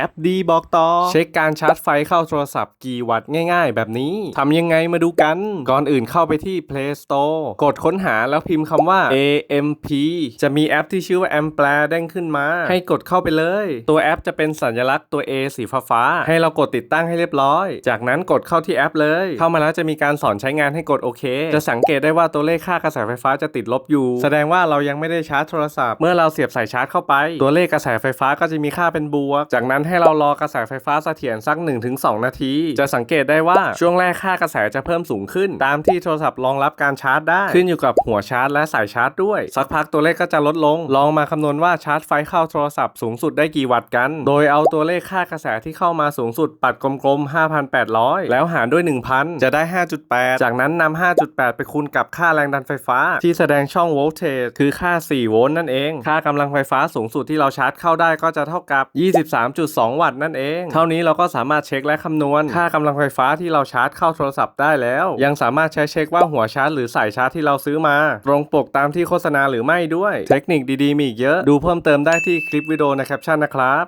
แอปดีบอกต่อ เช็คการชาร์จไฟเข้าโทรศัพท์กี่วัตต์ง่ายๆ แบบนี้ทำยังไงมาดูกัน ก่อนอื่นเข้าไปที่ Play Store กดค้นหาแล้วพิมพ์คำว่า AMP จะมีแอปที่ชื่อว่า Ampere เด้งขึ้นมา ให้กดเข้าไปเลย ตัวแอปจะเป็นสัญลักษณ์ตัว A สีฟ้าๆให้เรากดติดตั้งให้เรียบร้อย จากนั้นกดเข้าที่แอปเลย เข้ามาแล้วจะมีการสอนใช้งานให้กดโอเค จะสังเกตได้ว่าตัวเลขค่ากระแสไฟฟ้าจะติดลบอยู่ แสดงว่าเรายังไม่ได้ชาร์จโทรศัพท์ เมื่อเราเสียบสายชาร์จเข้าไป ตัวเลขกระแสไฟฟ้าก็จะมีค่าเป็นบวก จากนั้นให้เรารอกระแสไฟฟ้าเสถียรสัก 1-2 นาที จะสังเกตได้ว่าช่วงแรกค่ากระแสจะเพิ่มสูงขึ้น ตามที่โทรศัพท์รองรับการชาร์จได้ ขึ้นอยู่กับหัวชาร์จและสายชาร์จด้วย สักพักตัวเลขก็จะลดลง ลองมาคำนวณว่าชาร์จไฟเข้าโทรศัพท์สูงสุดได้กี่วัตต์กัน โดยเอาตัวเลขค่ากระแสที่เข้ามาสูงสุดปัดกลมๆ 5,800 แล้วหารด้วย 1,000 จะได้ 5.8 จากนั้นนำ5.8 ไปคูณกับค่าแรงดันไฟฟ้า ที่แสดงช่องโวลต์เทจคือค่า 4 โวลต์นั่นเอง ค่ากำลังไฟฟ้าสูงสุดที่เราชาร์จเข้าได้ก็จะเท่ากับ23.2วัตต์นั่นเอง เท่านี้เราก็สามารถเช็คและคำนวณ ค่ากำลังไฟฟ้าที่เราชาร์จเข้าโทรศัพท์ได้แล้ว ยังสามารถใช้เช็คว่าหัวชาร์จหรือสายชาร์จที่เราซื้อมา ตรงปกตามที่โฆษณาหรือไม่ด้วย เทคนิคดีๆมีอีกเยอะ ดูเพิ่มเติมได้ที่คลิปวิดีโอในแคปชั่นนะครับ